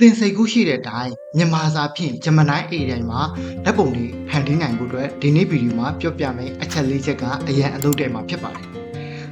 သင်စိတ်ကူးရှိတဲ့အတိုင်းမြန်မာစာဖြင့်ဂျမနိုင်း AI မှာဓာတ်ပုံတွေဖန်တီးနိုင်ဖို့အတွက်ဒီနေ့ဗီဒီယိုမှာပြောပြမယ်အချက်လေးချက်ကအရန်အလုပ်တဲ့မှာဖြစ်ပါတယ်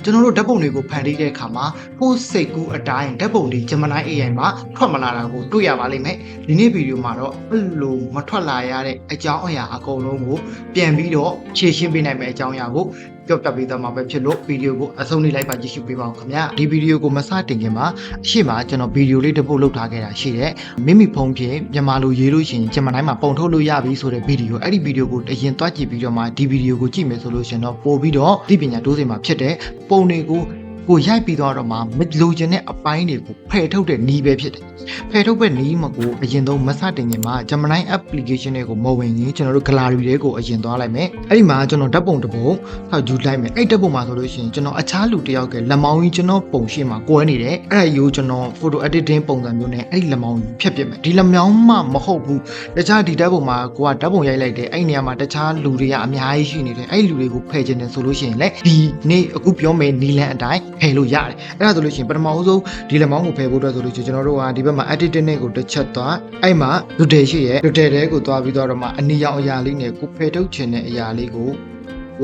ကျွန်တော်တို့ဓာတ်ပုံတွေကိုဖန်တီးတဲ့အခါမှာကိုယ်စိတ်ကူးအတိုင်းဓာတ်ပုံတွေဂျမနိုင်း AI မှာထွက်မလာတာကိုတွေ့ရပါလိမ့်မယ်ဒီနေ့ဗီဒီယိုမှာတော့အဲ့လိုမထွက်လာရတဲ့အကြောင်းအရာအကုန်လုံးကိုပြန်ပြီးတော့ဖြည့်ရှင်းပေးနိုင်မယ့်အကြောင်းအရာကိုပြောပြပေးသွားမှာပဲဖြစ်လို့ဗီဒီယိုကိုအဆုံးလေးလိုက်ပါကြည့်ရှုပေးပါဦးခင်ဗျာဒီဗီဒီယိုကိုမစတင်ခင်မှာအရှိမကျွန်တော်ဗီဒီယိုလေးတစ်ပုတ်လုပ်ထားခဲ့တာရှိတယ်မိမိဖုန်းဖြင့်မြန်မာလိုရေးလို့ရှိရင်ဂျမနိုင်းမှာပုံထုတ်လို့ရပြီဆိုတဲ့ဗီဒီယိုအဲ့ဒီဗီဒီယိုကိုအရင်သွားကြည့်ပြီးတော့မှဒီဗီဒီယိုကိုကြည့်မယ်ဆိုလို့ရှိရင်တော့ပို့ပြီးတော့သိပညာတိုးစိမ်မှာဖြစ်တဲ့ပုံတွေကို ကိုရိုက်ပြီးတော့မှမလိုချင်တဲ့အပိုင်းတွေကိုဖယ်ထုတ်တဲ့နည်းပဲဖြစ်တယ်။ဖယ်ထုတ်တဲ့နည်းမကိုအရင်ဆုံးမစတင်ခင်မှာ Gemini application တွေကိုမဝင်ရင်ကျွန်တော်တို့ gallery တွေကိုအရင်သွားလိုက်မယ်။အဲ့ဒီမှာကျွန်တော်ဓာတ်ပုံတစ်ပုံထောက်ယူလိုက်မယ်။အဲ့ဓာတ်ပုံမှာဆိုလို့ရှိရင်ကျွန်တော်အခြားလူတစ်ယောက်ကလက်မောင်းကြီးကျွန်တော်ပုံရှင်းမှာကွဲနေတယ်။အဲ့ဒါယူကျွန်တော် photo editing ပုံစံမျိုးနဲ့အဲ့ဒီလက်မောင်းကြီးဖြတ်ပြစ်မယ်။ဒီလက်မောင်းမှမဟုတ်ဘူး။တခြားဒီဓာတ်ပုံမှာကိုကဓာတ်ပုံရိုက်လိုက်တယ်။အဲ့ဒီနေရာမှာတခြားလူတွေကအများကြီးရှိနေတယ်။အဲ့ဒီလူတွေကိုဖယ်ခြင်းတယ်ဆိုလို့ရှိရင်လည်းဒီနေ့အခုပြောမယ်နီလန်အတိုင်းဖယ်လို့ရတယ်။အဲ့ဒါဆိုလို့ရှိရင်ပထမဦးဆုံးဒီလက်မောင်းကိုဖယ်ဖို့အတွက်ဆိုလို့ရှိရင်ကျွန်တော်တို့ကဒီဘက်မှာ editing နဲ့ကိုတစ်ချက်သွားအဲ့မှာ detail ရှိရဲ့ detail တဲကိုသွားပြီးတော့မှအနီရောင်အရာလေးနဲ့ကိုဖယ်ထုတ်ခြင်းတဲ့အရာလေးကို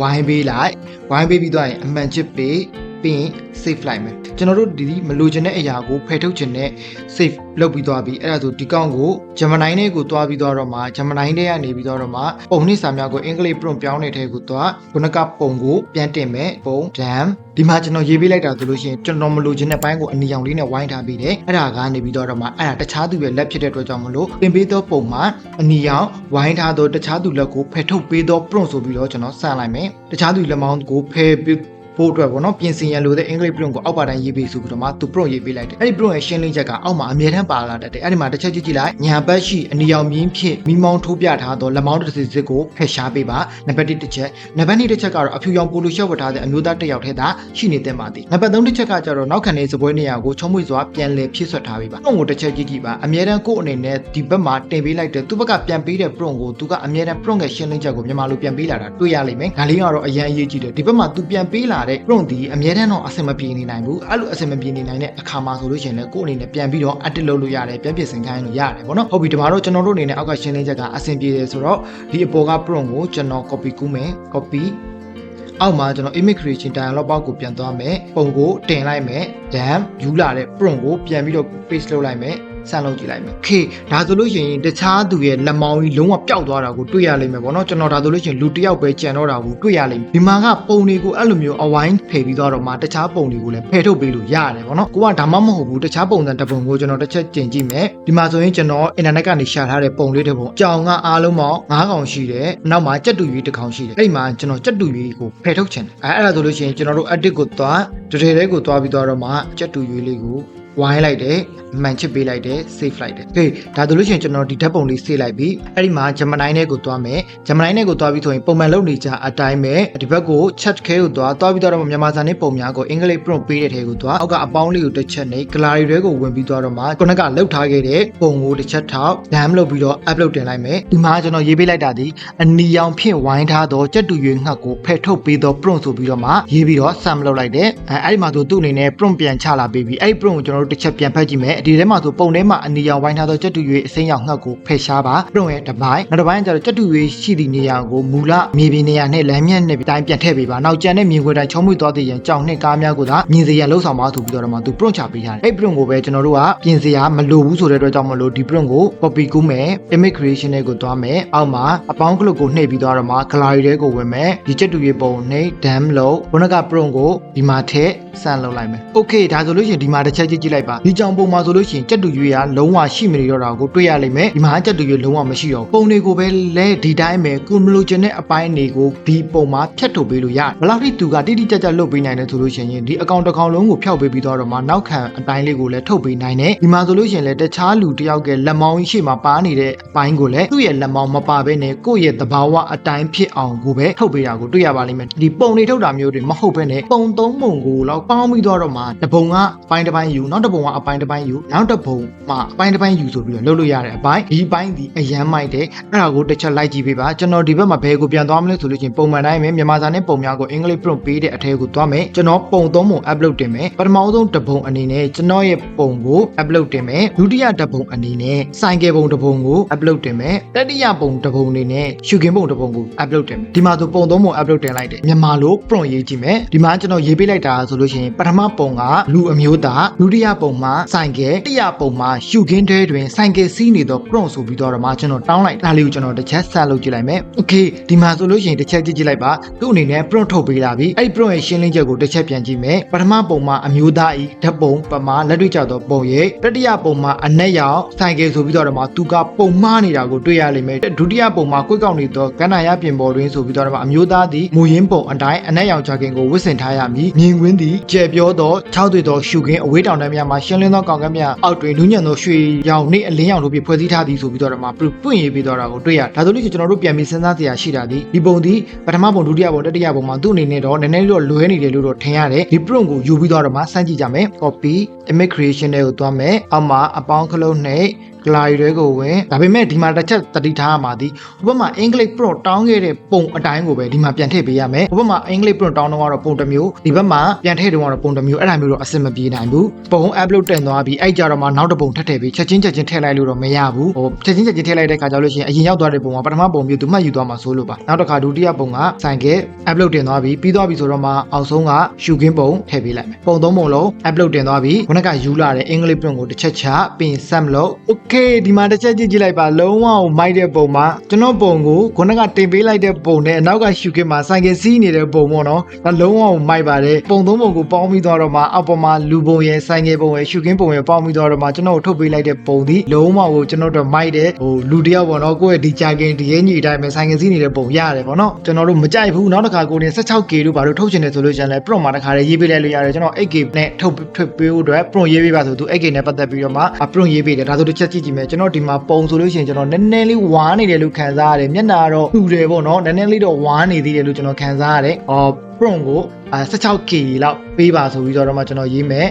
ဝိုင်းပေးလိုက်ဝိုင်းပေးပြီးတော့ရင်အမှန်ချစ်ပေး ပြီးရင် save လိုက်မယ်ကျွန်တော်တို့ဒီမလိုချင်တဲ့အရာကိုဖယ်ထုတ်ခြင်းနဲ့ save လုပ်ပြီးသွားပြီအဲ့ဒါဆိုဒီကောင့်ကို Gemini နဲ့ကိုသွားပြီးတော့မှ Gemini နဲ့ကနေပြီးတော့မှပုံနှိစာများကိုအင်္ဂလိပ် prompt ပြောင်းနေတဲ့ကိုသွားခုနကပုံကိုပြန်တင်မယ်ပုံ dam ဒီမှာကျွန်တော်ရေးပေးလိုက်တာဆိုလို့ရှိရင်ကျွန်တော်မလိုချင်တဲ့ဘိုင်းကိုအနီရောင်လေးနဲ့ဝိုင်းထားပြီးတယ်အဲ့ဒါကနေပြီးတော့မှအဲ့ဒါတခြားသူရဲ့လက်ဖြစ်တဲ့အတွက်ကြောင့်မလို့တင်ပေးသောပုံမှာအနီရောင်ဝိုင်းထားသောတခြားသူလက်ကိုဖယ်ထုတ်ပေးသော prompt ဆိုပြီးတော့ကျွန်တော်စလိုက်မယ်တခြားသူလက်မောင်းကိုဖယ်ပြီး ဖို့အတွက်ပေါ့နော်ပြင်ဆင်ရန်လိုတဲ့အင်္ဂလိပ် prompt ကိုအောက်ပါတိုင်းရေးပေးဆိုပြီးတော့မှသူ prompt ရေးပေးလိုက်တယ်အဲ့ဒီ prompt ရဲ့ရှင်းလင်းချက်ကအောက်မှာအမြဲတမ်းပါလာတတ်တယ်အဲ့ဒီမှာတစ်ချက်ကြည့်ကြည့်လိုက်ညာဘက်ရှိအနီရောင်မြင်းဖြစ်မိမောင်းထိုးပြထားသောလက်မောင်းတစ်စစ်စစ်ကိုဖယ်ရှားပေးပါနံပါတ်1တစ်ချက်နံပါတ်2တစ်ချက်ကတော့အဖြူရောင်ပိုလိုရှော့ဝတ်ထားတဲ့အမျိုးသားတစ်ယောက်ထဲသာရှိနေတဲ့မှာသည်နံပါတ်3တစ်ချက်ကကျတော့နောက်ခံတဲ့စပွဲနေရာကိုချုံးမွေစွာပြန်လည်ဖြည့်ဆွတ်ထားပေးပါပုံကိုတစ်ချက်ကြည့်ကြည့်ပါအမြဲတမ်းကိုယ့်အနေနဲ့ဒီဘက်မှာတင်ပေးလိုက်တဲ့သူ့ဘက်ကပြန်ပေးတဲ့ prompt ကိုသူကအမြဲတမ်း prompt ရဲ့ရှင်းလင်းချက်ကိုမြန်မာလိုပြန်ပေးလာတာတွေ့ရလိမ့်မယ်ဒါလေးကတော့အရန်အရေးကြီးတယ်ဒီဘက်မှာသူပြန်ပေးလာတဲ့ prompt ဒီအမြဲတမ်းတော့အဆင်မပြေနေနိုင်ဘူးအဲ့လိုအဆင်မပြေနေနိုင်တဲ့အခါမှာဆိုလို့ရှိရင်လည်းကိုယ့်အနေနဲ့ပြန်ပြီးတော့ edit လုပ်လို့ရတယ်ပြန်ပြင်ဆင်ခိုင်းလို့ရတယ်ပေါ့နော်ဟုတ်ပြီဒီမှာတော့ကျွန်တော်တို့အနေနဲ့အောက်ကရှင်းလင်းချက်ကအဆင်ပြေတယ်ဆိုတော့ဒီအပေါ်က prompt ကိုကျွန်တော် copy ကူးမယ် copy အောက်မှာကျွန်တော် image creation dialog box ကိုပြန်သွားမယ်ပုံကိုတင်လိုက်မယ် then ယူလာတဲ့ prompt ကိုပြန်ပြီးတော့ paste လုပ်လိုက်မယ် ဆန်လုပ်ကြည့်လိုက်မယ်။ Okay ဒါဆိုလို့ရှိရင်တခြားသူရဲ့လက်မောင်းကြီးလုံးဝပျောက်သွားတာကိုတွေ့ရလိမ့်မယ်ပေါ့နော်ကျွန်တော်ဒါဆိုလို့ရှိရင်လူတစ်ယောက်ပဲကြံတော့တာကိုတွေ့ရလိမ့်မယ်။ဒီမှာကပုံတွေကိုအဲ့လိုမျိုးအဝိုင်းဖယ်ပြီးသွားတော့မှတခြားပုံတွေကိုလည်းဖယ်ထုတ်ပေးလို့ရတယ်ပေါ့နော်။ကိုကဒါမှမဟုတ်ဘူးတခြားပုံစံတစ်ပုံကိုကျွန်တော်တစ်ချက်ကျင်ကြည့်မယ်။ဒီမှာဆိုရင်ကျွန်တော်အင်တာနက်ကနေရှာထားတဲ့ပုံလေးတစ်ပုံကြောင်ကအားလုံးပေါင်း9កောင်ရှိတယ်။နောက်မှာကြက်တူရွေးတစ်ကောင်ရှိတယ်။အဲ့ဒီမှာကျွန်တော်ကြက်တူရွေးကိုဖယ်ထုတ်ချင်တယ်။အဲအဲ့ဒါဆိုလို့ရှိရင်ကျွန်တော်တို့ edit ကိုသွား detail တွေကိုသွားပြီးသွားတော့မှကြက်တူရွေးလေးကို ဝိုင်းလိုက်တယ်မှန်ချစ်ပေးလိုက်တယ် save လိုက်တယ် okay ဒါဆိုလို့ရှိရင်ကျွန်တော်ဒီဓာတ်ပုံလေး save လိုက်ပြီအဲ့ဒီမှာ Gemini နဲ့ကိုသွားမယ် Gemini နဲ့ကိုသွားပြီးဆိုရင်ပုံမှန်လုပ်နေကြအတိုင်းပဲဒီဘက်ကို chat ခဲကိုသွားသွားပြီးတော့မြန်မာစာနဲ့ပုံများကိုအင်္ဂလိပ် prompt ပေးတဲ့ထဲကိုသွားအောက်ကအပေါင်းလေးကိုတစ်ချက်နဲ့ gallery တွေကိုဝင်ပြီးသွားတော့မှခုနကလှုပ်ထားခဲ့တဲ့ပုံကိုတစ်ချက်ထောက် dam လုပ်ပြီးတော့ upload တင်လိုက်မယ်ဒီမှာကျွန်တော်ရေးပေးလိုက်တာဒီအနီရောင်ဖြင့်ဝိုင်းထားသောကြက်တူရွေးငှက်ကိုဖယ်ထုတ်ပေးသော prompt ဆိုပြီးတော့မှရေးပြီးတော့ sum လုပ်လိုက်တယ်အဲအဲ့ဒီမှာဆိုသူ့အနေနဲ့ prompt ပြန်ချလာပေးပြီးအဲ့ဒီ prompt ကိုကျွန်တော်တို့တစ်ချက်ပြန်ဖတ်ကြည့်မယ်ဒီထဲမှာဆိုပုံထဲမှာအနီရောင်ဝိုင်းထားသောကြက်တူရွေးအစိမ်းရောင်ငှက်ကိုဖယ်ရှားပါ prompt ရဲ့တစ်ပိုင်းနောက်တစ်ပိုင်းကျတော့ကြက်တူရွေးရှိသည့်နေရာကိုမူလမြေပြင်နေရာနဲ့လမ်းမြတ်နဲ့တိုင်းပြန်ထည့်ပေးပါနောက်ကျန်တဲ့မြင်ကွယ်တိုင်းချုံးမွေသွားတဲ့ရန်ကြောင်နှစ်ကားများကိုသာမြင်စရာလှုပ်ဆောင်ပါဆိုပြီးတော့မှသူ prompt ချပေးထားတယ်အဲ့ prompt ကိုပဲကျွန်တော်တို့ကပြင်စရာမလိုဘူးဆိုတဲ့အတွက်ကြောင့်မလို့ဒီ prompt ကို copy ကူးမယ် image creation နဲ့ကိုသွားမယ်အောက်မှာအပေါင်းကလုတ်ကိုနှိပ်ပြီးသွားတော့မှ gallery ထဲကိုဝင်မယ်ဒီချက်တူရေပုံနှိပ် dam လို့ခုနက prompt ကိုဒီမှာထည့် ဆန်လုပ်လိုက်မယ် okay ဒါဆိုလို့ရှိရင်ဒီမှာတစ်ချက်ကြည့်ကြည့်လိုက်ပါဒီကြောင်ပုံမှာဆိုလို့ရှိရင်ချက်တူရွေးကလုံးဝရှိမနေတော့တာကိုတွေ့ရလိမ့်မယ်ဒီမှာချက်တူရွေးလုံးဝမရှိတော့ဘူးပုံတွေကိုပဲလဲဒီတိုင်းပဲကိုမလိုချင်တဲ့အပိုင်းတွေကိုဒီပုံမှာဖြတ်ထုတ်ပေးလို့ရတယ်ဘယ်လောက်ထိသူကတိတိကျကျလုပ်ပေးနိုင်တယ်ဆိုလို့ရှိရင်ဒီအကောင့်တစ်ကောင်လုံးကိုဖျောက်ပေးပြီးတော့မှနောက်ခံအတိုင်းလေးကိုလည်းထုတ်ပေးနိုင်တယ်ဒီမှာဆိုလို့ရှိရင်လည်းတခြားလူတစ်ယောက်ကလက်မောင်းရှိမှပါနေတဲ့အပိုင်းကိုလည်းသူ့ရဲ့လက်မောင်းမပါဘဲနဲ့ကိုယ့်ရဲ့သဘာဝအတိုင်းဖြစ်အောင်ကိုပဲထုတ်ပေးတာကိုတွေ့ရပါလိမ့်မယ်ဒီပုံတွေထုတ်တာမျိုးတွေမဟုတ်ဘဲနဲ့ပုံသုံးပုံကိုတော့ပေါင်းပြီးတော့မှတပုံကပိုင်းတစ်ပိုင်းယူနောက်နောက်တစ်ပုံကအပိုင်းတစ်ပိုင်းယူနောက်တစ်ပုံမှာအပိုင်းတစ်ပိုင်းယူဆိုပြီးတော့လုပ်လို့ရတဲ့အပိုင်းဒီအပိုင်းဒီအရန်မိုက်တယ်အဲ့ဒါကိုတစ်ချက်လိုက်ကြည့်ပေးပါကျွန်တော်ဒီဘက်မှာဘယ်ကိုပြန်သွားမလဲဆိုလို့ချင်းပုံမှန်တိုင်းပဲမြန်မာစာနဲ့ပုံများကိုအင်္ဂလိပ် prompt ပေးတဲ့အထက်ကိုသွားမယ်ကျွန်တော်ပုံသုံးပုံ upload တင်မယ်ပထမဆုံးတစ်ပုံအနေနဲ့ကျွန်တော်ရဲ့ပုံကို upload တင်မယ်ဒုတိယတစ်ပုံအနေနဲ့ဆိုင်ကယ်ပုံတစ်ပုံကို upload တင်မယ်တတိယပုံတစ်ပုံအနေနဲ့ရှုခင်းပုံတစ်ပုံကို upload တင်မယ်ဒီမှာဆိုပုံသုံးပုံ upload တင်လိုက်တယ်မြန်မာလို prompt ရေးကြည့်မယ်ဒီမှာကျွန်တော်ရေးပေးလိုက်တာဆိုလို့ရှိရင်ပထမပုံကလူအမျိုးသားဒုတိယပုံမှာဆိုင်ကယ်တတိယပုံမှာရှုခင်းတဲတွင်ဆိုင်ကယ်စီးနေသော prompt ဆိုပြီးတော့မှကျွန်တော်တောင်းလိုက်ဒါလေးကိုကျွန်တော်တစ်ချက်ဆက်လုပ်ကြည့်လိုက်မယ် okay ဒီမှာဆိုလို့ရှိရင်တစ်ချက်ကြည့်ကြည့်လိုက်ပါသူ့အနေနဲ့ prompt ထုတ်ပေးလာပြီအဲ့ဒီ prompt ရဲ့ရှင်းလင်းချက်ကိုတစ်ချက်ပြန်ကြည့်မယ်ပထမပုံမှာအမျိုးသားဤဓာတ်ပုံပမာလက်တွေ့ကျသောပုံရိပ်တတိယပုံမှာအနက်ရောင်ဆိုင်ကယ်ဆိုပြီးတော့မှသူကပုံမှားနေတာကိုတွေ့ရလိမ့်မယ်ဒုတိယပုံမှာကိုယ်ကောက်နေသောကန္နာရပြင်ပေါ်တွင်ဆိုပြီးတော့မှအမျိုးသားသည်မူရင်းပုံအတိုင်းအနက်ရောင်ချခင်ကိုဝစ်ဆင်ထားရမည်မြင်ကွင်းသည်ကျယ်ပြောသော၆တွေ့သောရှုခင်းအဝေးတောင်တန်းများမှာရှင်းလင်းသောကောင်ကမ်းများအောက်တွင်နူးညံ့သောရွှေရောင်နှင့်အလင်းရောင်တို့ဖြင့်ဖွဲ့စည်းထားသည်ဆိုပြီးတော့မှပွင့်ရေးပြီးတော့တာကိုတွေ့ရဒါဆိုလို့ရှိရင်ကျွန်တော်တို့ပြန်ပြီးစဉ်းစားစရာရှိတာဒီဒီပုံသည်ပထမပုံဒုတိယပုံတတိယပုံမှာသူ့အနေနဲ့တော့နည်းနည်းလေးတော့လွဲနေတယ်လို့တော့ထင်ရတယ်ဒီ prompt ကိုယူပြီးတော့မှစမ်းကြည့်ကြမယ် copy image creation တွေကိုသွားမယ်အောက်မှာအပေါင်းခလုံးနဲ့ gallery တွေကိုဝင်ဒါပေမဲ့ဒီမှာတစ်ချက်တတိထားရမှာဒီဟိုဘက်မှာ English prompt တောင်းခဲ့တဲ့ပုံအတိုင်းကိုပဲဒီမှာပြန်ထည့်ပေးရမယ်ဟိုဘက်မှာ English prompt တောင်းတော့ကတော့ပုံတစ်မျိုးဒီဘက်မှာပြန်ထည့်တော့ကတော့ပုံတစ်မျိုးအဲ့ဒါမျိုးတော့အဆင်မပြေနိုင်ဘူးပုံ upload တင်သွားပြီးအဲ့ကြတော့မှနောက်တစ်ပုံထပ်ထည့်ပြီးချက်ချင်းချက်ချင်းထည့်လိုက်လို့တော့မရဘူးဟိုချက်ချင်းချက်ချင်းထည့်လိုက်တဲ့ခါကျလို့ရှိရင်အရင်ရောက်သွားတဲ့ပုံကပထမပုံမျိုးသူမှတ်ယူသွားမှာဆိုလို့ပါနောက်တစ်ခါဒုတိယပုံကဆိုင်ကဲ upload တင်သွားပြီးပြီးသွားပြီဆိုတော့မှအောက်ဆုံးကရှုခင်းပုံထည့်ပေးလိုက်မယ်ပုံသုံးပုံလုံး upload တင်သွားပြီးခုနကယူလာတဲ့ English prompt ကိုတစ်ချက်ချပြီး sum လုပ် okay ဒီမှာတစ်ချက်ကြည့်ကြည့်လိုက်ပါလုံးဝကိုမိုက်တဲ့ပုံမှာကျွန်တော်ပုံကိုခုနကတင်ပေးလိုက်တဲ့ပုံနဲ့အနောက်ကရှုခင်းမှာဆိုင်ကယ်စီးနေတဲ့ပုံပေါ့နော်ဒါလုံးဝကိုမိုက်ပါတယ်ပုံသုံးပုံကိုပေါင်းပြီးသွားတော့မှအောက်ပေါ်မှာလူပုံရဲ့ဆိုင်ကယ်ပုံရဲ့ရှုခင်းပုံရဲ့ပေါင်းပြီးသွားတော့မှကျွန်တော်ထုတ်ပေးလိုက်တဲ့ပုံဒီလုံးဝကိုကျွန်တော်တို့မိုက်တဲ့ဟိုလူတယောက်ပေါ့နော်ကိုယ့်ရဲ့ဒီကြာကင်ဒီရဲ့ညီအတိုင်းပဲဆိုင်ကယ်စီးနေတဲ့ပုံရတယ်ပေါ့နော်ကျွန်တော်တို့မကြိုက်ဘူးနောက်တစ်ခါကိုနေ 16K တို့ဘာလို့ထုတ်ချင်တယ်ဆိုလို့ရှိရင်လည်း prompt မှာတစ်ခါလေးရေးပေးလိုက်လို့ရတယ်ကျွန်တော် 8K နဲ့ထုတ်ထုတ်ပေးဖို့အတွက် prompt ရေးပေးပါဆိုသူ 8K နဲ့ပတ်သက်ပြီးတော့မှ prompt ရေးပေးတယ်ဒါဆိုတစ်ချက်ကြည့်ကြည့်မယ်ကျွန်တော်ဒီမှာပုံဆိုလို့ရှိရင်ကျွန်တော်နည်းနည်းလေးဝါနေတယ်လို့ခံစားရတယ်မျက်နှာတော့ထူတယ်ပေါ့နော်နည်းနည်းလေးတော့ဝါနေသေးတယ်လို့ကျွန်တော်ခံစားရတယ်အော် prompt ကို 16K လောက်ပေးပါဆိုပြီးတော့မှကျွန်တော်ရေးမယ်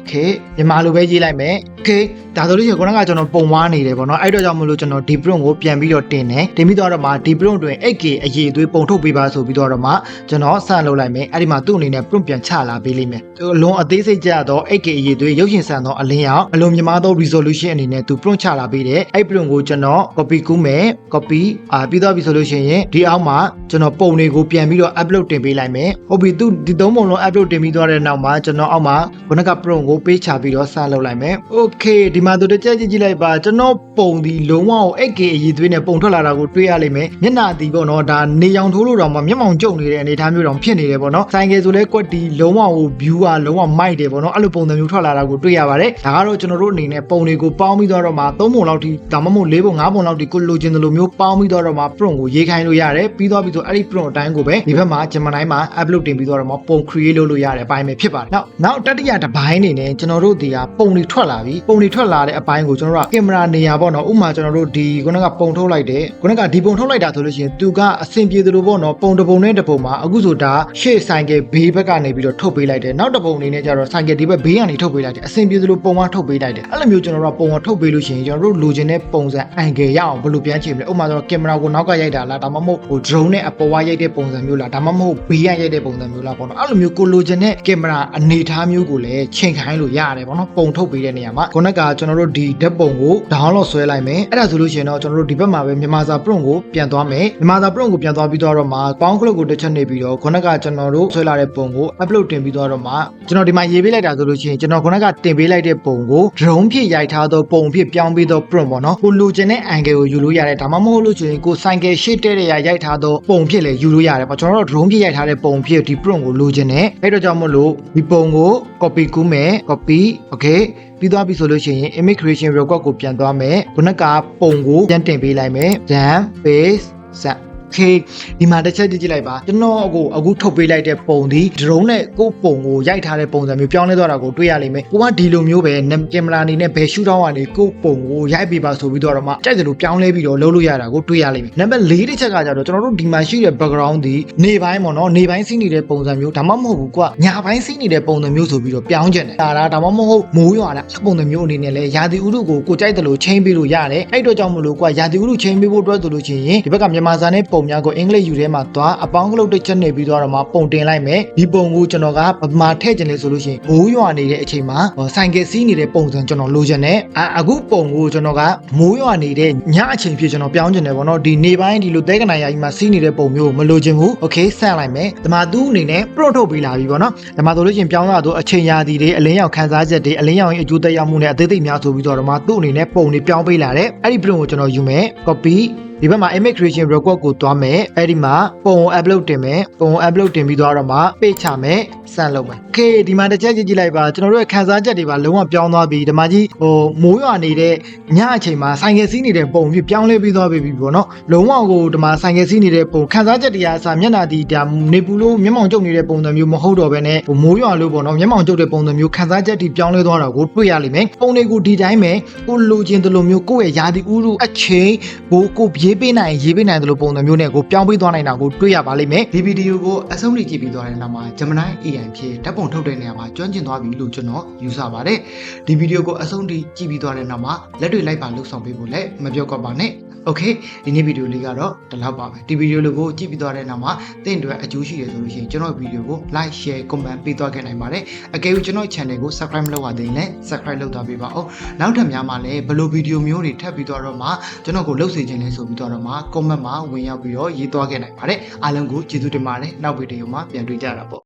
okay မြန်မာလိုပဲရေးလိုက်မယ် okay ဒါဆိုလို့ရှိရင်ခုနကကျွန်တော်ပုံဝါနေတယ်ပေါ့နော်အဲ့တော့ကြောင့်မလို့ကျွန်တော်ဒီ prompt ကိုပြန်ပြီးတော့တင်တယ်တင်ပြီးတော့မှဒီ prompt တွင် 8K အရေးသွေးပုံထုတ်ပေးပါဆိုပြီးတော့မှကျွန်တော်စလုပ်လိုက်မယ်အဲ့ဒီမှာသူ့အနေနဲ့ prompt ပြန်ချလာပေးလိမ့်မယ်သူအလွန်အသေးစိတ်ကြတော့ 8K အရေးသွေးရုပ်ရှင်ဆန်သောအလင်းရောင်အလွန်မြမာသော resolution အနေနဲ့သူ prompt ချလာပေးတယ်အဲ့ prompt ကိုကျွန်တော် copy ကူးမယ် copy အာပြီးတော့ပြီဆိုလို့ရှိရင်ဒီအောက်မှာကျွန်တော်ပုံတွေကိုပြန်ပြီးတော့ upload တင်ပေးလိုက်မယ်ဟုတ်ပြီသူဒီသုံးပုံလုံး upload တင်ပြီးသွားတဲ့နောက်မှာကျွန်တော်အောက်မှာခုနက prompt ကိုပေးချပြီးတော့စလုပ်လိုက်မယ် okay ဒီမှာသူတစ်ချက်ကြည့်ကြည့်လိုက်ပါကျွန်တော်ပုံဒီလုံးဝကို 8K အရေးသွေးနဲ့ပုံထွက်လာတာကိုတွေ့ရလိမ့်မယ်မျက်နှာဒီပေါ့နော်ဒါနေရောင်ထိုးလို့တော့မှမျက်မှောင်ကျုံနေတဲ့အနေအထားမျိုးတော့ဖြစ်နေတယ်ပေါ့နော်ဆိုင်ကယ်ဆိုလဲကွက်ဒီလုံးဝကို view ကလုံးဝမိုက်တယ်ပေါ့နော်အဲ့လိုပုံစံမျိုးထွက်လာတာကိုတွေ့ရပါတယ်ဒါကတော့ကျွန်တော်တို့အနေနဲ့ပုံတွေကိုပေါင်းပြီးတော့မှ3ပုံလောက်ထိဒါမှမဟုတ်4ပုံ5ပုံလောက်ထိကိုလိုချင်တယ်လို့မျိုးပေါင်းပြီးတော့မှ prompt ကိုရေးခိုင်းလို့ရတယ်ပြီးတော့ပြီးဆိုအဲ့ဒီ prompt အတိုင်းကိုပဲဒီဘက်မှာ Gemini မှာ upload တင်ပြီးတော့မှပုံ create လုပ်လို့ရတဲ့အပိုင်းပဲဖြစ်ပါတယ်နောက်နောက်တတိယတစ်ပိုင်းအနေနဲ့ကျွန်တော်တို့ဒီကပုံတွေထွက်လာပြီပုံတွေထွက်လာတဲ့အပိုင်းကိုကျွန်တော်တို့ကကင်မရာနေရာပေါ့နော်ဥပမာကျွန်တော်တို့ဒီခုနကပုံထုတ်လိုက်တယ်ခုနကဒီပုံထုတ်လိုက်တာဆိုလို့ရှိရင်သူကအဆင်ပြေသလိုပေါ့နော်ပုံတစ်ပုံနဲ့တစ်ပုံမှာအခုဆိုဒါရှေ့ဆိုင်ကဘေးဘက်ကနေပြီးတော့ထုတ်ပေးလိုက်တယ်နောက်တစ်ပုံအနေနဲ့ကျတော့ဆိုင်ကဒီဘက်ဘေးကနေထုတ်ပေးလိုက်တယ်အဆင်ပြေသလိုပုံကထုတ်ပေးလိုက်တယ်အဲ့လိုမျိုးကျွန်တော်တို့ကပုံကထုတ်ပေးလို့ရှိရင်ကျွန်တော်တို့လိုချင်တဲ့ပုံစံအန်ဂယ်ရအောင်ဘယ်လိုပြန်ချိန်မလဲဥပမာဆိုတော့ကင်မရာကိုနောက်ကရိုက်တာလားဒါမှမဟုတ်ဟို drone နဲ့အပေါ်ကရိုက်တဲ့ပုံစံမျိုးလားဒါမှမဟုတ်ဘေးကရိုက်တဲ့ပုံစံမျိုးလားပေါ့နော်အဲ့လိုမျိုးကိုလိုချင်တဲ့ကင်မရာအနေထားမျိုးကိုလည်းချိန်ခိုင်းလို့ရတယ်ပေါ့နော်ပုံထုတ်ပေးတဲ့နေရာမှာခုနကကျွန်တော်တို့ဒီဓာတ်ပုံကို download ဆွဲလိုက်မယ်အဲ့ဒါဆိုလို့ရှိရင်တော့ကျွန်တော်တို့ဒီဘက်မှာပဲမြန်မာစာ prompt ကိုပြန်သွားမယ်မြန်မာစာ prompt ကိုပြန်သွားပြီးတော့မှပေါင်း click ကိုတစ်ချက်နေပြီးတော့ခုနကကျွန်တော်တို့ဆွဲလာတဲ့ပုံကို upload တင်ပြီးတော့မှကျွန်တော်ဒီမှာရေးပေးလိုက်တာဆိုလို့ရှိရင်ကျွန်တော်ခုနကတင်ပေးလိုက်တဲ့ပုံကို drone ဖြစ်ရိုက်ထားသောပုံဖြစ်ပြောင်းပြီးတော့ prompt ပေါ့နော်ကိုလိုချင်တဲ့ angle ကိုယူလို့ရတယ်ဒါမှမဟုတ်လို့ဆိုရင်ကို cycle ရှေ့တဲ့တဲ့ရိုက်ထားသောပုံဖြစ်လေယူလို့ရတယ်ပေါ့ကျွန်တော်တို့ drone ဖြစ်ရိုက်ထားတဲ့ပုံဖြစ်ဒီ prompt ကိုလိုချင်တယ်အဲ့တော့ကြောင့်မလို့ဒီပုံကို copy ကူးမယ် copy okay ပြီးသွားပြီဆိုလို့ရှိရင် image creation record ကိုပြန်သွားမယ်ခုနကပုံကိုပြန်တင်ပေးလိုက်မယ် then paste set okay ဒီမှာတစ်ချက်ကြည့်ကြည့်လိုက်ပါကျွန်တော်အခုအခုထုတ်ပေးလိုက်တဲ့ပုံဒီဒရုန်းနဲ့ကိုယ့်ပုံကိုရိုက်ထားတဲ့ပုံစံမျိုးပြောင်းလဲသွားတာကိုတွေ့ရလိမ့်မယ်ကိုကဒီလိုမျိုးပဲကင်မရာအနေနဲ့ဘယ်ရှူတောင်းကနေကိုယ့်ပုံကိုရိုက်ပေးပါဆိုပြီးတော့မှကြိုက်တယ်လို့ပြောင်းလဲပြီးတော့လုပ်လို့ရတာကိုတွေ့ရလိမ့်မယ်နံပါတ်၄တစ်ချက်ကကြတော့ကျွန်တော်တို့ဒီမှာရှိတဲ့ background ဒီနေပိုင်းပေါ့နော်နေပိုင်းစီးနေတဲ့ပုံစံမျိုးဒါမှမဟုတ်ဘူးကွာညာပိုင်းစီးနေတဲ့ပုံစံမျိုးဆိုပြီးတော့ပြောင်းကျင်တယ်ဒါလားဒါမှမဟုတ်မိုးရွာလားအဲ့ပုံစံမျိုးအနေနဲ့လဲရာသီဥတုကိုကိုကြိုက်တယ်လို့ချိန်ပေးလို့ရတယ်အဲ့တော့ကြောင့်မလို့ကွာရာသီဥတုချိန်ပေးဖို့အတွက်ဆိုလို့ရှိရင်ဒီဘက်ကမြန်မာစာနဲ့ပုံများကိုအင်္ဂလိပ်ယူထဲမှာသွားအပေါင်းကလုတ်တစ်ချက်နေပြီးတော့မှပုံတင်လိုက်မယ်ဒီပုံကိုကျွန်တော်ကပမာထည့်ခြင်းလေဆိုလို့ရှိရင်မိုးရွာနေတဲ့အချိန်မှာဆိုင်ကယ်စီးနေတဲ့ပုံစံကျွန်တော်လိုချင်တယ်အအခုပုံကိုကျွန်တော်ကမိုးရွာနေတဲ့ညအချိန်ဖြစ်ကျွန်တော်ပြောင်းချင်တယ်ပေါ့နော်ဒီနေပိုင်းဒီလိုသဲကနာယာကြီးမှာစီးနေတဲ့ပုံမျိုးကိုမလိုချင်ဘူးโอเคဆန့်လိုက်မယ်ဒီမှာသူ့အနေနဲ့ pro ထုတ်ပေးလာပြီပေါ့နော်ဒီမှာဆိုလို့ရှိရင်ပြောင်းလာတော့အချိန်ရာသီတွေအလင်းရောင်ခန်းစားချက်တွေအလင်းရောင်ရဲ့အကျိုးသက်ရောက်မှုနဲ့အသေးသေးများဆိုပြီးတော့ဒီမှာသူ့အနေနဲ့ပုံတွေပြောင်းပေးလာတယ်အဲ့ဒီ print ကိုကျွန်တော်ယူမယ် copy ဒီဘက်မှာ image creation record ကိုတွားမယ်အဲ့ဒီမှာပုံကို upload တင်မယ်ပုံကို upload တင်ပြီးတော့မှ page ချမယ်စမ်းလုပ်မယ် okay ဒီမှာတစ်ချက်ကြည့်ကြည့်လိုက်ပါကျွန်တော်တို့ရဲ့ခန်းစားချက်တွေပါလုံးဝပြောင်းသွားပြီဒီမှာကြီးဟိုမိုးရွာနေတဲ့ညအချိန်မှာဆိုင်ကယ်စီးနေတဲ့ပုံပြီးပြောင်းလဲပြီးသွားပြီပေါ့နော်လုံးဝကိုဒီမှာဆိုင်ကယ်စီးနေတဲ့ပုံခန်းစားချက်တွေအစားမျက်နှာဒီဒါနေပူလို့မျက်မှောင်ကျုပ်နေတဲ့ပုံစံမျိုးမဟုတ်တော့ဘဲနဲ့ဟိုမိုးရွာလို့ပေါ့နော်မျက်မှောင်ကျုပ်တဲ့ပုံစံမျိုးခန်းစားချက်တွေပြောင်းလဲသွားတာကိုတွေ့ရလိမ့်မယ်ပုံတွေကိုဒီတိုင်းပဲကိုလိုချင်တယ်လို့မျိုးကိုယ့်ရဲ့ယာတီဥရုအချိန်ကိုကိုရေးပေးနိုင်ရေးပေးနိုင်တယ်လို့ပုံစံမျိုးနဲ့ကိုပြောင်းပေးသွားနိုင်တာကိုတွေ့ရပါလိမ့်မယ်ဒီဗီဒီယိုကိုအဆုံးထိကြည့်ပြီးသွားတဲ့နောက်မှာ Gemini AI ဖြစ်ဓာတ်ပုံထုတ်တဲ့နေရာမှာကျွမ်းကျင်သွားပြီလို့ကျွန်တော်ယူဆပါတယ်ဒီဗီဒီယိုကိုအဆုံးထိကြည့်ပြီးသွားတဲ့နောက်မှာလက်တွေလိုက်ပါလှုပ်ဆောင်ပေးဖို့လည်းမပြောကပါနဲ့ โอเคဒီနေ့ဗီဒီယိုလေးကတော့ဒီလောက်ပါပဲဒီဗီဒီယိုလေးကိုကြည့်ပြီးသွားတဲ့နောက်မှာသင်တို့အကျိုးရှိတယ်ဆိုလို့ရှိရင်ကျွန်တော်ဗီဒီယိုကို like share comment ပေးသွားခဲ့နိုင်ပါတယ်အကယ်၍ကျွန်တော် channel ကို subscribe မလုပ်ရသေးရင်လည်း subscribe လုပ်သွားပေးပါဦးနောက်ထပ်များမှာလည်းဘယ်လိုဗီဒီယိုမျိုးတွေထပ်ပြီးတော့မှကျွန်တော်ကိုလုပ်စေချင်လဲဆိုပြီးတော့မှ comment မှာဝင်ရောက်ပြီးတော့ရေးသွားခဲ့နိုင်ပါတယ်အားလုံးကိုကျေးဇူးတင်ပါတယ်နောက်ဗီဒီယိုမှာပြန်တွေ့ကြတာပေါ့